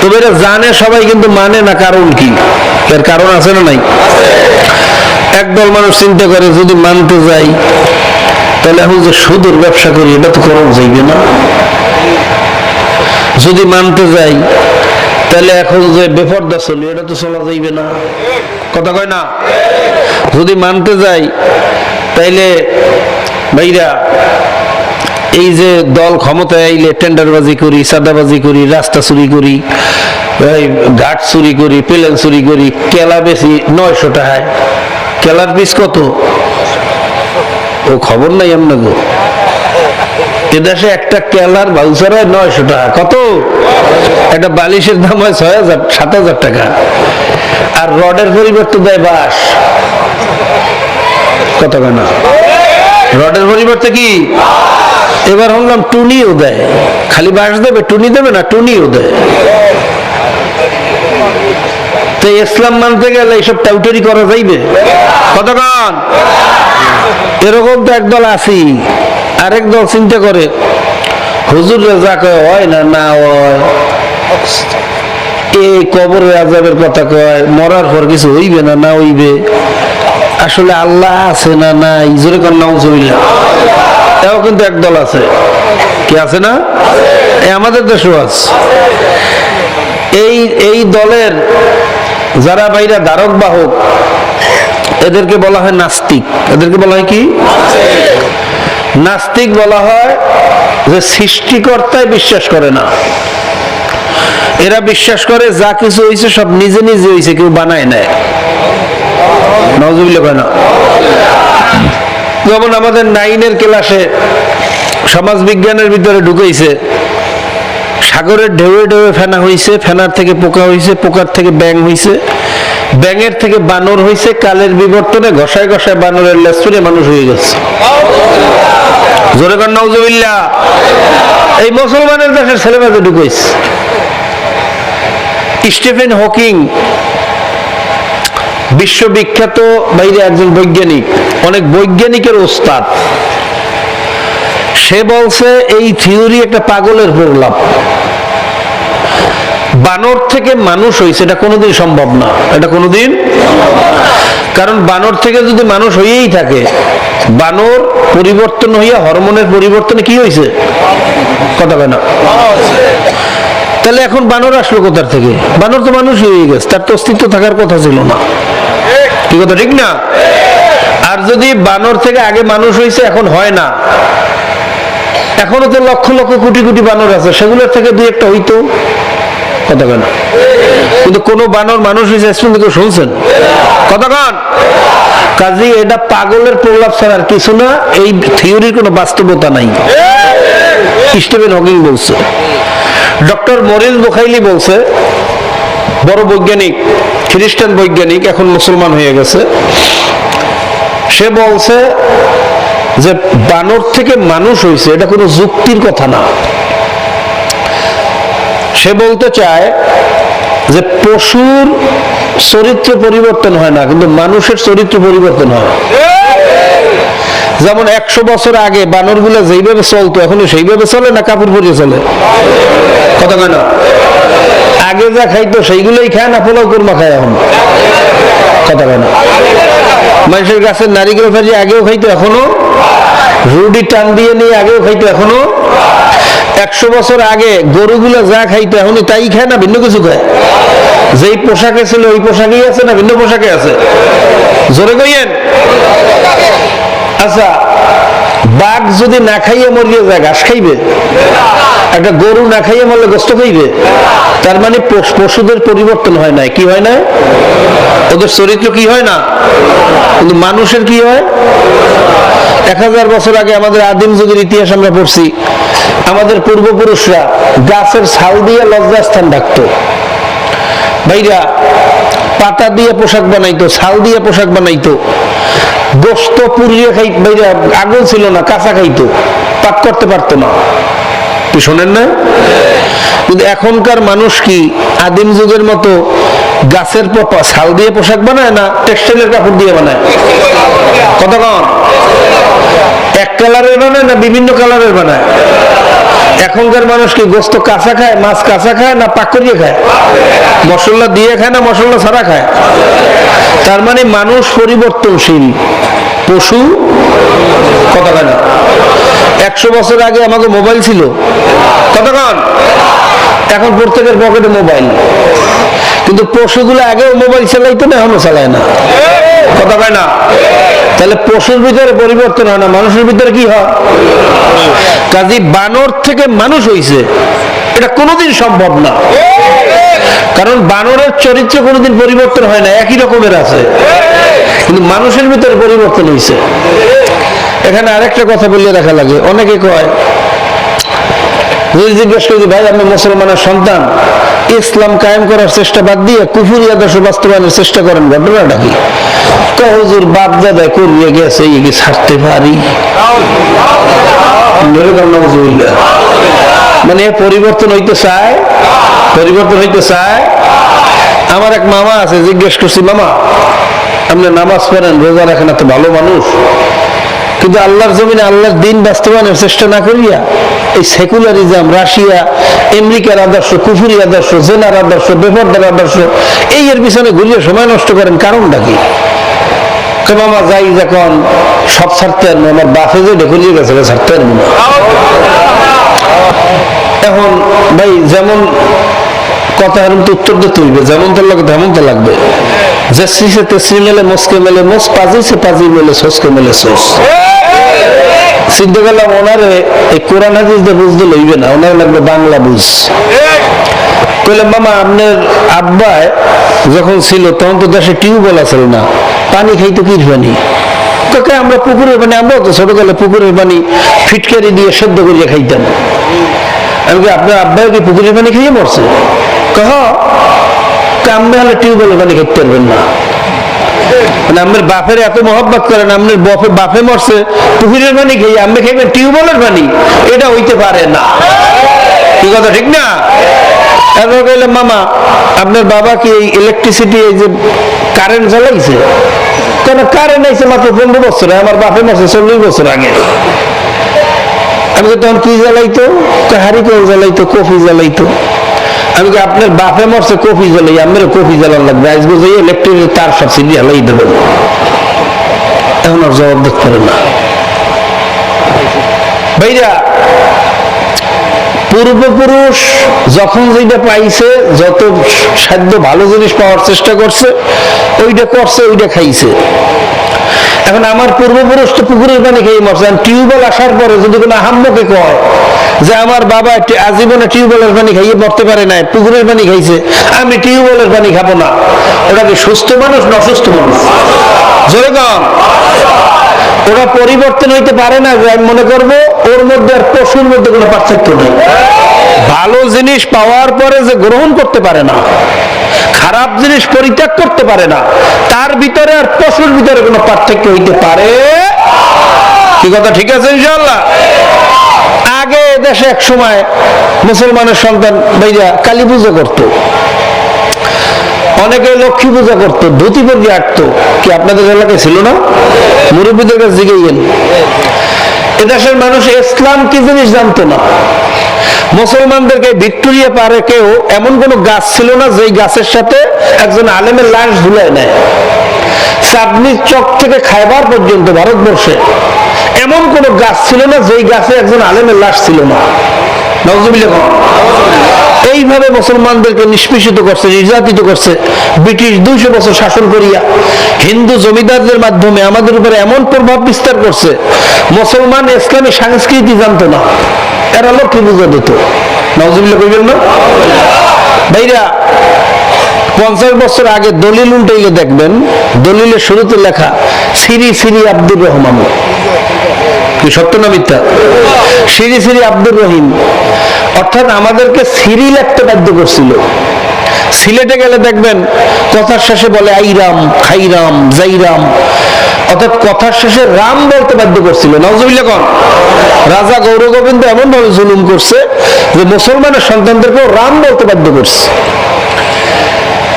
তবে এটা জানে সবাই কিন্তু মানে না কারণ কি? এর কারণ আছে না নাই? একদল মানুষ চিন্তা করে, যদি মানতে যাই, তাহলে এখন যে সুদের ব্যবসা করি, এটা তো করা যাইবে না। যদি মানতে যাই, তাহলে এখন যে বেপর্দা চলি, এটা তো চলা যাইবে না। কথা কয় না? যদি মানতে যাই, তাইলে ভাইরা এই যে দল ক্ষমতায় আইলে টেন্ডারবাজি করি, সাদাবাজি করি, রাস্তা চুরি করি ঘাট চুরি করি, প্লেন চুরি করি, কেলা বেশি নয়শো টাকায়। কেলার পিস কত? ও খবর নাই আপনাকে এদেশে একটা কেলার ভাউচার হয় নয়শো টাকা। কত? একটা বালিশের দাম হয় ছয় হাজার, সাত হাজার টাকা। আর রডের পরিবর্তে দেয় বাস কত কেনা রডের পরিবর্তে কি? এবার শুনলাম টুনিও দেয়। খালি বাস দেবে, টুনি দেবে না, টুনিও দেয়। তো ইসলাম মানতে গেলে এইসব টাউটারি করা যাইবে। কতক্ষণ? এরকম তো একদল আছি আরেক দল চিন্তা করে হুজুর যা কয় হয় না না হয়? এই কবরের আজাবের কথা কয়, মরার পর কিছু হইবে না না হইবে? আসলে আল্লাহ আছে না নাই? জোরে নাউজুবিল্লাহ। এও কিন্তু একদল আছে। কি আছে না? আমাদের দেশও আছে। এই এই দলের যারা বাইরা ধারক বাহক, এদেরকে বলা হয় নাস্তিক। এদেরকে বলা হয় কি? নাস্তিক বলা হয় যে সৃষ্টিকর্তায় বিশ্বাস করে না। এরা বিশ্বাস করে যা কিছু হয়েছে সব নিজে নিজে হয়েছে কেউ বানায় নেয়। নজরুল কেন যেমন আমাদের নাইনের ক্লাসে সমাজ বিজ্ঞানের ভিতরে ঢুকেছে সাগরের ঢেউয়ে ঢেউয়ে ফেনা হয়েছে ফেনার থেকে পোকা হয়েছে পোকার থেকে ব্যাং হয়েছে ব্যাঙের থেকে বানর হয়েছে কালের বিবর্তনে ঘষায় ঘষায় বানরের লেসুরে মানুষ হয়ে গেছে। জোরে নজবিল্লা এই মুসলমানের দেশের ছেলেমেয়েদের ঢুকেছে স্টিফেন হকিং, বিশ্ববিখ্যাত বাইরে একজন বৈজ্ঞানিক অনেক বৈজ্ঞানিকের ওস্তাদ। সে বলছে, এই থিওরি একটা পাগলের প্রলাপ। বানর থেকে মানুষ হয়েছে এটা কোনোদিন সম্ভব না। এটা কোনোদিন? কারণ বানর থেকে যদি মানুষ হয়েই থাকে, বানর পরিবর্তন হইয়া হরমোনের পরিবর্তনে কি হয়েছে কথা না। তাহলে এখন বানর আসলো কোথার থেকে? বানর তো মানুষ হয়ে গেছে, তার তো অস্তিত্ব থাকার কথা ছিল না। কি কথা, ঠিক না? আর যদি বানর থেকে আগে মানুষ হয়েছে এখন হয় না। এখনও তো লক্ষ লক্ষ কোটি কোটি বানর আছে, সেগুলোর থেকে দুই একটা হইতো। কিন্তু কোন বানর মানুষ হয়েছে শুনছেন? কাজে, এটা পাগলের প্রলাপ ছাড়া আর কিছু না, এই থিওরির কোনো বাস্তবতা নাই। হকিং বলছে। ডক্টর মরিস বোখাইলি বলছে, বড় বৈজ্ঞানিক, খ্রিস্টান বৈজ্ঞানিক, এখন মুসলমান হয়ে গেছে। সে বলছে যে বানর থেকে মানুষ হয়েছে এটা কোনো যুক্তির কথা না। সে বলতে চায় যে পশুর চরিত্র পরিবর্তন হয় না, কিন্তু মানুষের চরিত্র পরিবর্তন হয়। যেমন একশো বছর আগে বানরগুলো যেইভাবে চলতো, এখনও সেইভাবে চলে না কাপড় পরিয়ে চলে? কথা না? আগে যা খাইতো সেইগুলোই খায় না, পোলাও কুরমা খায় এখন। কথা কয় না? মানুষের গাছের নারিকেল ভাজি আগেও খাইতো, এখনও? রুডি টান দিয়ে নিয়ে আগেও খাইতো, এখনও? একশো বছর আগে গরুগুলো যা খাইতো এখনই তাই খায় না, ভিন্ন কিছু খায়? যেই পোশাকে ছিল, ওই পোশাকেই আছে না, ভিন্ন পোশাকে আছে? জোরে কইয়েন? আচ্ছা বাঘ যদি না খাইয়ে মরিয়ে যায়, ঘাস খাইবে? একটা গরু না খাইয়ে মরলে গোস্ত খাইবে? তার মানে পশুদের পরিবর্তন হয় না কি হয় না ওদের চরিত্র কি হয় না? কিন্তু মানুষের কি হয়? এক হাজার বছর আগে আমাদের আদিম যুগের ইতিহাস আমরা পড়ছি, আমাদের পূর্বপুরুষরা গাছের ছাল দিয়ে লজ্জাস্থান ডাকতো। ভাইরা, পাতা দিয়ে পোশাক বানাইতো, ছাল দিয়ে পোশাক বানাইতো। গোস্ত পুড়িয়ে খাই, ভাইরা, আগুন ছিল না, কাঁচা খাইতো। পাক করতে পারতো না। শোনেন না? কিন্তু এখনকার মানুষ কি আদিম যুগের মতো গাছের প- ছাল দিয়ে পোশাক বানায় না টেক্সটাইলের কাপড় দিয়ে বানায়? কতক্ষণ এক কালারের বানায় না বিভিন্ন কালারের বানায়? এখনকার মানুষ কি গোস্ত কাঁচা খায়, মাছ কাঁচা খায় না পাক করিয়ে খায়? মশলা দিয়ে খায় না মশলা ছাড়া খায়? তার মানে মানুষ পরিবর্তনশীল। পশু? কথা কেন একশো বছর আগে আমাকে মোবাইল ছিল। কতক্ষণ? এখন প্রত্যেকের পকেটে মোবাইল। কিন্তু পশুগুলো আগেও মোবাইল চালাইতো না, এখনও চালায় না। কথা কয় না? তাহলে পশুর ভিতরে পরিবর্তন হয় না, মানুষের ভিতরে কি হয়? বানর থেকে মানুষ এটা কোনোদিন সম্ভব না। কারণ বানরের চরিত্র কোনোদিন পরিবর্তন হয় না, একই রকমের আছে। কিন্তু মানুষের ভিতরে পরিবর্তন হয়েছে এখানে আরেকটা কথা বলিয়ে রাখা লাগে। অনেকে কয় যদি জিজ্ঞেস করি ভাই আমি মুসলমানের সন্তান। ইসলাম কায়েম করার চেষ্টা বাদ দিয়ে কুফুরি আদর্শ বাস্তবায়নের চেষ্টা করেন, ঘটনাটা কি? কহজুর বাপ দাদা গেছে ছাড়তে পারি? মানে পরিবর্তন হইতে চায়, পরিবর্তন হইতে চায়। আমার এক মামা আছে, জিজ্ঞেস করছি, মামা, আপনি নামাজ পড়েন, রোজা রাখেন এত ভালো মানুষ। কিন্তু আল্লাহর জমিনে আল্লাহর দিন বাস্তবায়নের চেষ্টা না করিয়া এই সেকুলারিজম রাশিয়া আমেরিকার আদর্শ, কুফুরি আদর্শ, জেনার আদর্শ বেফরদার আদর্শ, এই এর পিছনে ঘুরিয়ে সময় নষ্ট করেন কারণটা কি? মামা যাই যখন সব ছাড়তে আমার যে গেছে ছাড়তে এখন ভাই, যেমন কথা এরকম তো উত্তর দিতে হইবে, যেমন তো লাগবে, তেমন তো লাগবে। যে শ্রীসে তেশ্রী মেলে, মস্কে মেলে মোস পাজি সে পাজি মেলে, সোসকে মেলে, সোস। গেলাম ওনারে এই কোরআন বুঝতে লইবে না, ওনার লাগবে বাংলা বুঝ। কইলাম, মামা, আপনার আব্বায় যখন ছিল, তখন তো দেশে টিউবওয়েল আছিল না, পানি খাইতো কি পানি? আমরা পুকুরের পানি, আমরাও তো ছোটবেলা পুকুরের পানি ফিটকারি দিয়ে সেদ্ধ করিয়া খাইতাম। আমি আপনার আব্বাই কি পুকুরের পানি খেয়ে মরছে? কহ কামবে হলে টিউবওয়েলের পানি খেতে পারবেন না। মানে আমার বাপের এত মহব্বত করেন আপনার বাপে বাপে মরছে, পুকুরের পানি খেয়ে আপনি খাইবেন টিউবওয়েলের পানি? এটা হইতে পারে না। কি কথা, ঠিক না? এরপর কইলাম মামা, আপনার বাবা কি এই ইলেকট্রিসিটি এই যে কারেন্ট জ্বালাইছে? কেন কারেন্ট আইছে মাত্র পনেরো বছরে, আমার বাপে মাসে চল্লিশ বছর আগে। আমি তখন কি জ্বালাইতো? হারি কেউ জ্বালাইতো, কফি জ্বালাইতো। আমি কি আপনার বাপে মরছে কফি জ্বালাই আমার কফি জ্বালান লাগবে আজ বুঝে ইলেকট্রিক তার সব সিদ্ধি জ্বালাই দেবেন এখন আর জবাব দেখতে পারে না। ভাইরা, পূর্বপুরুষ যখন যেটা পাইছে, যত সাধ্য ভালো জিনিস পাওয়ার চেষ্টা করছে, ওইটা করছে, ওইটা খাইছে। এখন আমার পূর্বপুরুষ তো পুকুরের পানি খেয়ে মরছে টিউবওয়েল আসার পরে যদি কোনো আহাম্মকে কয় যে আমার বাবা আজীবনে টিউবওয়েলের পানি খাইয়ে মরতে পারে নাই, পুকুরের পানি খাইছে, আমি টিউবওয়েলের পানি খাব না। ওটা কি সুস্থ মানুষ না অসুস্থ মানুষ? জোরে ওরা পরিবর্তন হইতে পারে না আমি মনে করব, ওর মধ্যে আর পশুর মধ্যে কোনো পার্থক্য নেই। ভালো জিনিস পাওয়ার পরে যে গ্রহণ করতে পারে না, খারাপ জিনিস পরিত্যাগ করতে পারে না, তার ভিতরে আর পশুর ভিতরে কোনো পার্থক্য হইতে পারে? কি কথা, ঠিক আছে ইনশাল্লাহ আগে দেশে এক সময় মুসলমানের সন্তান ভাইরা কালী পুজো করতো। অনেকে লক্ষ্মী পূজা করতো, ধুতি পরে আটতো কি আপনাদের এলাকায় ছিল না? মুরব্বীদের কাছে জিগেইয়েন এদেশের মানুষ ইসলাম কি জিনিস জানতো না? মুসলমানদেরকে ভিক্টোরিয়া পারে কেউ এমন কোন গাছ ছিল না যেই গাছের সাথে একজন আলেমের লাশ ঝুলায় নেয়। চাঁদনির চক থেকে খাইবার পর্যন্ত ভারতবর্ষে এমন কোন গাছ ছিল না যেই গাছে একজন আলেমের লাশ ছিল না এইভাবে মুসলমানদেরকে নিষ্পেষিত করছে, নির্যাতিত করছে। ব্রিটিশ দুইশো বছর শাসন করিয়া হিন্দু জমিদারদের মাধ্যমে আমাদের উপরে এমন প্রভাব বিস্তার করছে, মুসলমান ইসলামী সংস্কৃতি জানতো না। এরা লক্ষ্মী পুজো দিত। নজরুল্লাহ কইবেন না? ভাইরা পঞ্চাশ বছর আগে দলিল উল্টাইলে দেখবেন দলিলের শুরুতে লেখা, সিরি সিরি আব্দুর রহমান। কি সত্য না মিথ্যা? সিরি সিরি আব্দুর রহিম। অর্থাৎ আমাদেরকে সিরি লিখতে বাধ্য করছিল। সিলেটে গেলে দেখবেন, কথার শেষে বলে আইরাম খাইরাম জাইরাম অর্থাৎ কথার শেষে রাম বলতে বাধ্য করছিল। নজরুল্লাহ কন, রাজা গৌর গোবিন্দ এমন ভাবে জুলুম করছে যে মুসলমানের সন্তানদেরকেও রাম বলতে বাধ্য করছে।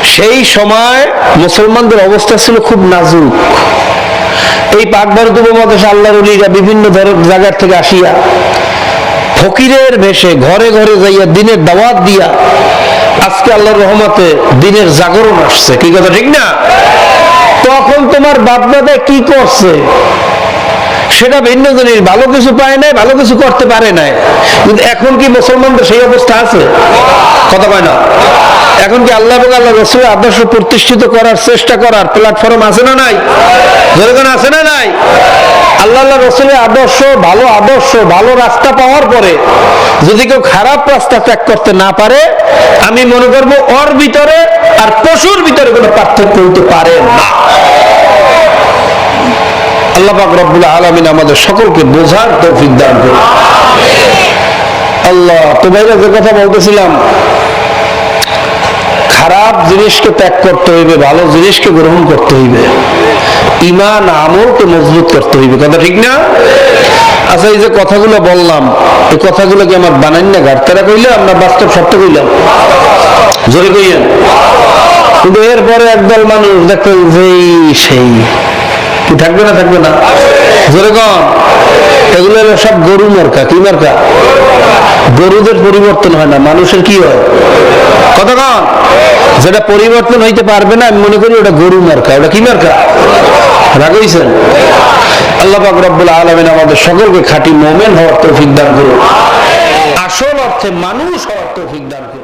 সেই সময় মুসলমানদের অবস্থা ছিল খুব নাজুক। এই পাক ভারত উপমহাদেশে আল্লাহর উলিরা বিভিন্ন জায়গার থেকে আসিয়া ফকিরের ভেষে ঘরে ঘরে যাইয়া দিনের দাওয়াত দিয়া আজকে আল্লাহর রহমতে দিনের জাগরণ আসছে। কি কথা ঠিক না? তখন তোমার বাপদাদা কি করছে? সেটা ভিন্ন জিনিস। ভালো কিছু পায় নাই, ভালো কিছু করতে পারে নাই। কিন্তু এখন কি মুসলমানদের সেই অবস্থা আছে? কথা কয় না? এখন কি আল্লাহ আল্লাহ রসুলের আদর্শ প্রতিষ্ঠিত করার চেষ্টা করার প্ল্যাটফর্ম আছে না নাই? যেরকম আছে না নাই? আল্লাহ আল্লাহ রসুলের আদর্শ, ভালো আদর্শ, ভালো রাস্তা পাওয়ার পরে যদি কেউ খারাপ রাস্তা ত্যাগ করতে না পারে, আমি মনে করব ওর ভিতরে আর পশুর ভিতরে কোনো পার্থক্য হইতে পারে না। আল্লাহ পাক রব্বুল আলামিন আমাদের সকলকে বোঝার তৌফিক দান করুন। আল্লাহ তো ভাইরা যে কথা বলতেছিলাম, খারাপ জিনিসকে ত্যাগ করতে হইবে, ভালো জিনিসকে গ্রহণ করতে হইবে। ইমান আমলকে মজবুত করতে হইবে। কথা ঠিক না? আচ্ছা এই যে কথাগুলো বললাম, এই কথাগুলো কি আমার বানাই না ঘাটতারা কইলে আমরা বাস্তব সত্য কইলাম। জোরে কইলেন কিন্তু এরপরে একদল মানুষ দেখবেন যে সেই। কি থাকবে না থাকবে না? জোরে কন। এগুলো সব গরু মার্কা, কি মার্কা? গরুদের পরিবর্তন হয় না, মানুষের কি হয়? কতক্ষণ যেটা পরিবর্তন হইতে পারবে না, আমি মনে করি ওটা গরু মার্কা, ওটা কি মার্কা? রাগ হইছেন? আল্লাহ পাক রব্বুল আলামিন আমাদের সকলকে খাঁটি মোমেন হওয়ার তৌফিক দান করুন। আসল অর্থে মানুষ হওয়ার তৌফিক দান করুন।